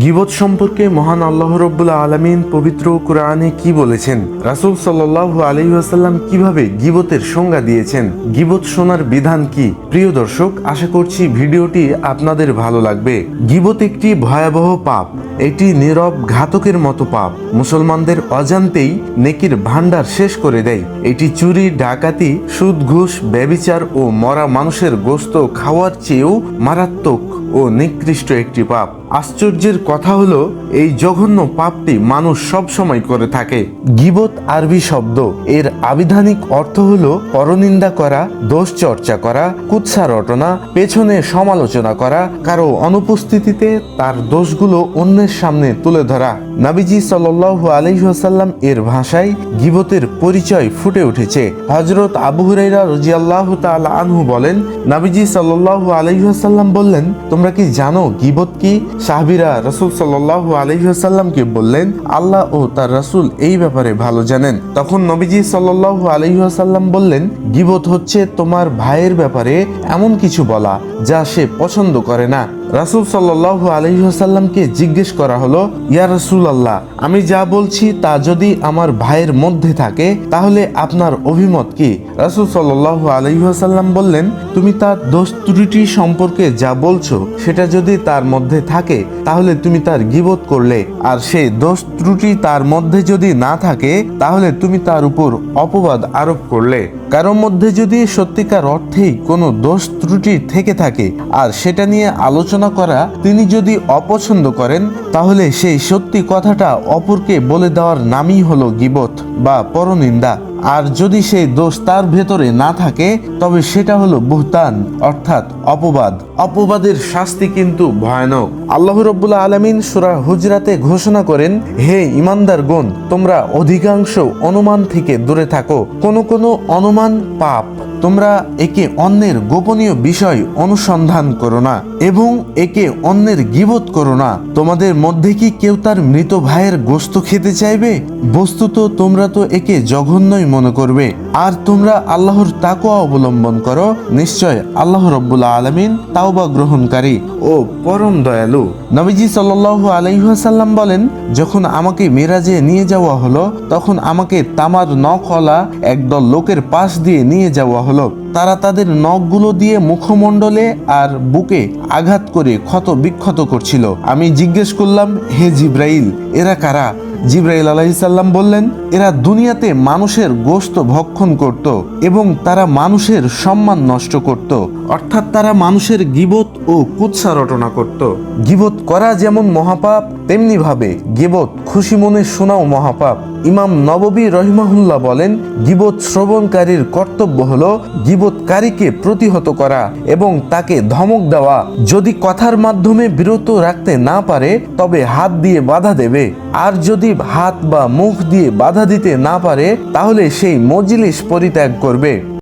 গিবত সম্পর্কে মহান আল্লাহ রব্বুল্লাহ আলমিন পবিত্র কোরআনে কি বলেছেন? রাসুল সাল্লাহ আলহিহাসাল্লাম কীভাবে গিবতের সংজ্ঞা দিয়েছেন? গিবত শোনার বিধান কি? প্রিয় দর্শক, আশা করছি ভিডিওটি আপনাদের ভালো লাগবে। গিবত একটি ভয়াবহ পাপ। এটি নীরব ঘাতকের মতো পাপ। মুসলমানদের অজান্তেই নেকির ভান্ডার শেষ করে দেয়। এটি চুরি, ডাকাতি সুদ ঘুষ ব্যবিচার ও মরা মানুষের গোস্ত খাওয়ার চেয়েও মারাত্মক ও নিকৃষ্ট একটি পাপ। আশ্চর্যের কথা হলো, এই জঘন্য পাপটি মানুষ সব সময় করে থাকে। গিবত আরবি শব্দ। এর আবিধানিক অর্থ হলো পরনিন্দা করা, দোষ চর্চা করা, কুৎসা রটনা, পেছনে সমালোচনা করা, কারও অনুপস্থিতিতে তার দোষগুলো অন্যের সামনে তুলে ধরা। নাবিজি সাল্লু আলহিহাসাল্লাম এর ভাষায় গিবতের পরিচয় ফুটে উঠেছে। হজরত আবু হুরাইরা রাজিয়াল্লাহ তাআলা আনহু বলেন, নাবিজি সাল্লু আলহিহাসাল্লাম বললেন, তোমরা কি জানো গিবত কি? সাহাবিরা রসুল সাল্লাহ আলহিহাসাল্লামকে বললেন, আল্লাহ ও তার রাসূল এই ব্যাপারে ভালো জানেন। তখন নবীজি সাল্লাহ আলহিহাসাল্লাম বললেন, গিবত হচ্ছে তোমার ভাইয়ের ব্যাপারে এমন কিছু বলা যা সে পছন্দ করে না। রাসুল সাল্লাহ আলহিহাসাল্লামকে জিজ্ঞেস করা হলো, ইয়া রাসুল আল্লাহ আমি যা বলছি তা যদি আমার ভাইয়ের মধ্যে থাকে, তাহলে আপনার অভিমত কি? রাসুল সাল্লাহ আলহিহাসাল্লাম বললেন, তুমি তার দোষ ত্রুটি সম্পর্কে যা বলছো সেটা যদি তার মধ্যে থাকে, তাহলে তুমি তার গিবত করলে। আর সে দোষ ত্রুটি তার মধ্যে যদি না থাকে, তাহলে তুমি তার উপর অপবাদ আরোপ করলে। কারোর মধ্যে যদি সত্যিকার অর্থেই কোনো দোষ ত্রুটি থেকে থাকে, আর সেটা নিয়ে আলোচনা করা তিনি যদি অপছন্দ করেন, তাহলে সেই সত্যি কথাটা অপরকে বলে দেওয়ার নামই হলো গিবত বা পরনিন্দা। আর যদি সেই দোষ তার ভেতরে না থাকে, তবে সেটা হলো বুহতান, অর্থাৎ অপবাদ। অপবাদের শাস্তি কিন্তু ভয়ানক। আল্লাহ রব্বুল্লাহ আলমিন সুরা হুজরাতে ঘোষণা করেন, হে ইমানদার গণ তোমরা অধিকাংশ অনুমান থেকে দূরে থাকো। কোনো কোনো অনুমান পাপ তোমরা একে অন্যের গোপনীয় বিষয় অনুসন্ধান করো না, এবং একে অন্যের গিবত করো না। তোমাদের মধ্যে কি কেউ তার মৃত ভাইয়ের গোস্ত খেতে চাইবে? বস্তুত তোমরা তো একে জঘন্যই মনে করবে। আর তোমরা আল্লাহর তাকোয়া অবলম্বন করো, নিশ্চয় আল্লাহ রব্বুল্লা আলমিন তাওবা গ্রহণকারী ও পরম দয়ালু। নবীজি সাল্লু আলাইহাসাল্লাম বলেন, যখন আমাকে মেরাজে নিয়ে যাওয়া হলো, তখন আমাকে তামার নখলা একদল লোকের পাশ দিয়ে নিয়ে যাওয়া হলো। তারা তাদের নখগুলো দিয়ে মুখমণ্ডলে আর বুকে আঘাত করে ক্ষত বিক্ষত করছিল। আমি জিজ্ঞেস করলাম, হে জিব্রাইল, এরা কারা? জিব্রাইল আলাইসাল্লাম বললেন, এরা দুনিয়াতে মানুষের গোস্ত ভক্ষণ করত এবং তারা মানুষের সম্মান নষ্ট করত। অর্থাৎ তারা মানুষের গিবত ও কুৎসা রটনা করত। গিবত করা যেমন মহাপাপ তেমনি ভাবে গিবত খুশি মনে শোনাও মহাপাপ। ইমাম নববী রহিমাহুল্লাহ বলেন, গিবত শ্রবণকারীর কর্তব্য হল গিবতকারীকে প্রতিহত করা এবং তাকে ধমক দেওয়া। যদি কথার মাধ্যমে বিরত রাখতে না পারে, তবে হাত দিয়ে বাধা দেবে। আর যদি হাত বা মুখ দিয়ে বাধা দিতে না পারে, তাহলে সেই মজলিস পরিত্যাগ করবে।